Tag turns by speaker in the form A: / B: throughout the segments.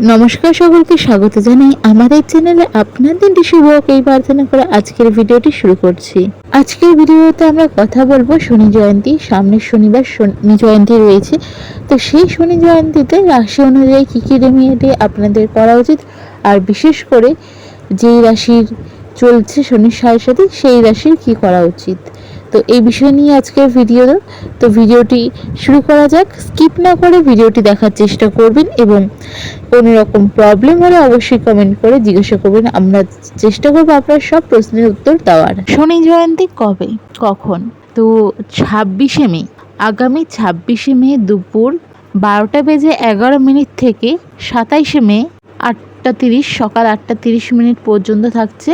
A: নমস্কার সকলকে, স্বাগত জানাই আমাদের চ্যানেলে। আপনাদের শুভ এই প্রার্থনা করে আজকের ভিডিওটি শুরু করছি। আজকের ভিডিওতে আমরা কথা বলব শনি জয়ন্তী। সামনের শনিবার শনি জয়ন্তী রয়েছে। তো সেই শনি জয়ন্তীতে রাশি অনুযায়ী কী কী রেমিডি আপনাদের করা উচিত? আর বিশেষ করে যেই রাশির চলছে শনির সাড়ে সাথে সেই রাশির কি করা উচিত? তো এই বিষয় নিয়ে আজকের ভিডিও তো। ভিডিওটি শুরু করা যাক। স্কিপ না করে ভিডিওটি দেখার চেষ্টা করবেন এবং কোনো রকম প্রবলেম হলে অবশ্যই কমেন্ট করে জিজ্ঞাসা করবেন। আমরা চেষ্টা করব আপনার সব প্রশ্নের উত্তর দেওয়ার। শনি জয়ন্তী কবে? কখন? তো ছাব্বিশে মে। আগামী ছাব্বিশে মে দুপুর বারোটা বেজে এগারো মিনিট থেকে সাতাইশে মে আটটা তিরিশ, সকাল আটটা তিরিশ মিনিট পর্যন্ত থাকছে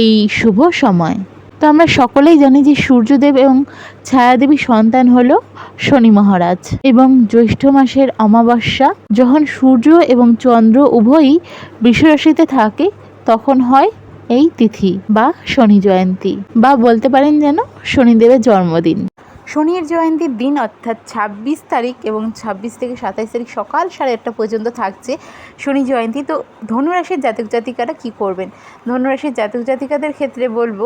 A: এই শুভ সময়। তো আমরা সকলেই জানি যে সূর্যদেব এবং ছায়াদেবী সন্তান হল শনি মহারাজ এবং জ্যৈষ্ঠ মাসের অমাবস্যা। যখন সূর্য এবং চন্দ্র উভয়ই বৃষরাশিতে থাকে, তখন হয় এই তিথি বা শনি জয়ন্তী বা বলতে পারেন যেন শনিদেবের জন্মদিন। শনির জয়ন্তীর দিন, অর্থাৎ ছাব্বিশ তারিখ এবং ছাব্বিশ থেকে সাতাইশ তারিখ সকাল সাড়ে আটটা পর্যন্ত থাকছে শনি জয়ন্তী। তো ধনুরাশির জাতক জাতিকারা কী করবেন? ধনুরাশির জাতক জাতিকাদের ক্ষেত্রে বলব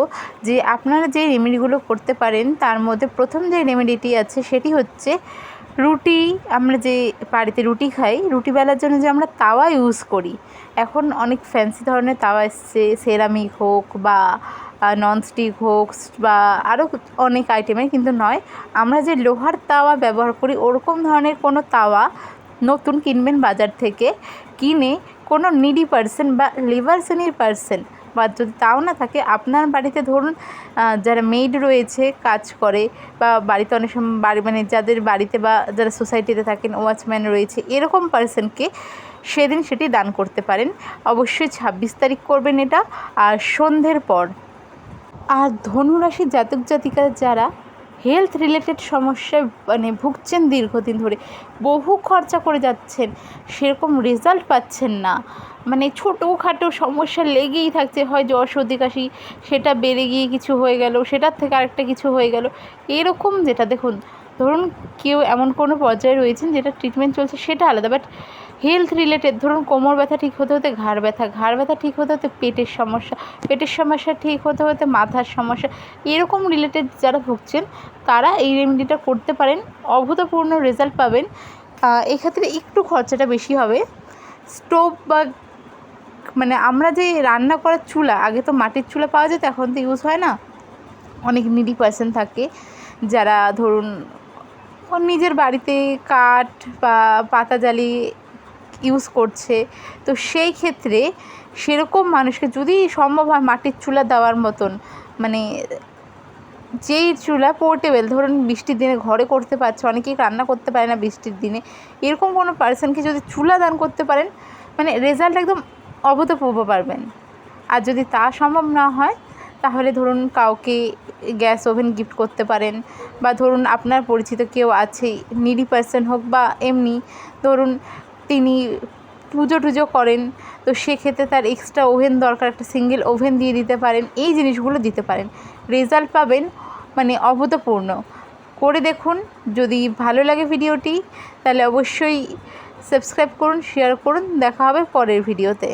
A: যে, আপনারা যে রেমেডিগুলো করতে পারেন, তার মধ্যে প্রথম যে রেমেডিটি আছে সেটি হচ্ছে রুটি। আমরা যে বাড়িতে রুটি খাই, রুটি বেলার জন্য যে আমরা তাওয়া ইউজ করি। এখন অনেক ফ্যান্সি ধরনের তাওয়া এসছে সেরামিক হোক বা ননস্টিক হোক বা আরও অনেক আইটেমের কিন্তু নয়। আমরা যে লোহার তাওয়া ব্যবহার করি, ওরকম ধরনের কোনো তাওয়া নতুন কিনবেন বাজার থেকে। কিনে কোনো নিডি পার্সন বা লিভার শ্রেণির পার্সন বা যদি তাও না থাকে, আপনার বাড়িতে ধরুন যারা মেড রয়েছে, কাজ করে, বা বাড়িতে অনেক সময় বাড়ি মানে যাদের বাড়িতে বা যারা সোসাইটিতে থাকেন ওয়াচম্যান রয়েছে, এরকম পার্সনকে সেদিন সেটি দান করতে পারেন। অবশ্যই ছাব্বিশ তারিখ করবেন এটা, আর সন্ধ্যের পর আর ধনুরাশির জাতক জাতিকা যারা হেলথ রিলেটেড সমস্যায় মানে ভুগছেন দীর্ঘদিন ধরে, বহু খরচা করে যাচ্ছেন, সেরকম রেজাল্ট পাচ্ছেন না। মানে ছোটোখাটো সমস্যা লেগেই থাকছে, হয় জ্বর, সর্দি, কাশি, সেটা বেড়ে গিয়ে কিছু হয়ে গেল, সেটার থেকে আরেকটা কিছু হয়ে গেল, এরকম যেটা দেখুন, ধরুন কেউ এমন কোনো পর্যায়ে রয়েছেন যেটা ট্রিটমেন্ট চলছে, সেটা আলাদা বাট হেলথ রিলেটেড ধরুন কোমর ব্যথা ঠিক হতে হতে ঘাড় ব্যথা ঘাড় ব্যথা ঠিক হতে হতে পেটের সমস্যা পেটের সমস্যা ঠিক হতে হতে মাথার সমস্যা, এরকম রিলেটেড যারা ভুগছেন, তারা এই রেমেডিটা করতে পারেন, অভূতপূর্ণ রেজাল্ট পাবেন। এক্ষেত্রে একটু খরচাটা বেশি হবে। স্টোভ বা মানে আমরা যে রান্না করার চুলা, আগে তো মাটির চুলা পাওয়া যেত, এখন তো ইউজ হয় না। অনেক নিডি পার্সন থাকে, যারা ধরুন, নিজের বাড়িতে কাঠ বা পাতা জ্বালিয়ে ইউজ করছে। তো সেই ক্ষেত্রে সেরকম মানুষকে যদি সম্ভব হয় মাটির চুলা দেওয়ার মতন মানে যেই চুলা পোর্টেবল ধরুন বৃষ্টির দিনে ঘরে করতে পারছে, অনেকেই রান্না করতে পারে না বৃষ্টির দিনে, এরকম কোনো পার্সনকে যদি চুলা দান করতে পারেন মানে রেজাল্ট একদম অভূতপূর্ব পারবেন। আর যদি তা সম্ভব না হয়, তাহলে ধরুন কাউকে গ্যাস ওভেন গিফট করতে পারেন, বা ধরুন আপনার পরিচিত কেউ আছে নিডি পার্সন হোক বা এমনি, ধরুন তিনি পুজো টুজো করেন, তো সেক্ষেত্রে তার এক্সট্রা ওভেন দরকার, একটা সিঙ্গেল ওভেন দিয়ে দিতে পারেন, এই জিনিসগুলো দিতে পারেন। রেজাল্ট পাবেন মানে অভূতপূর্ণ। করে দেখুন, যদি ভালো লাগে ভিডিওটি, তাহলে অবশ্যই সাবস্ক্রাইব করুন শেয়ার করুন, দেখা হবে পরের ভিডিওতে।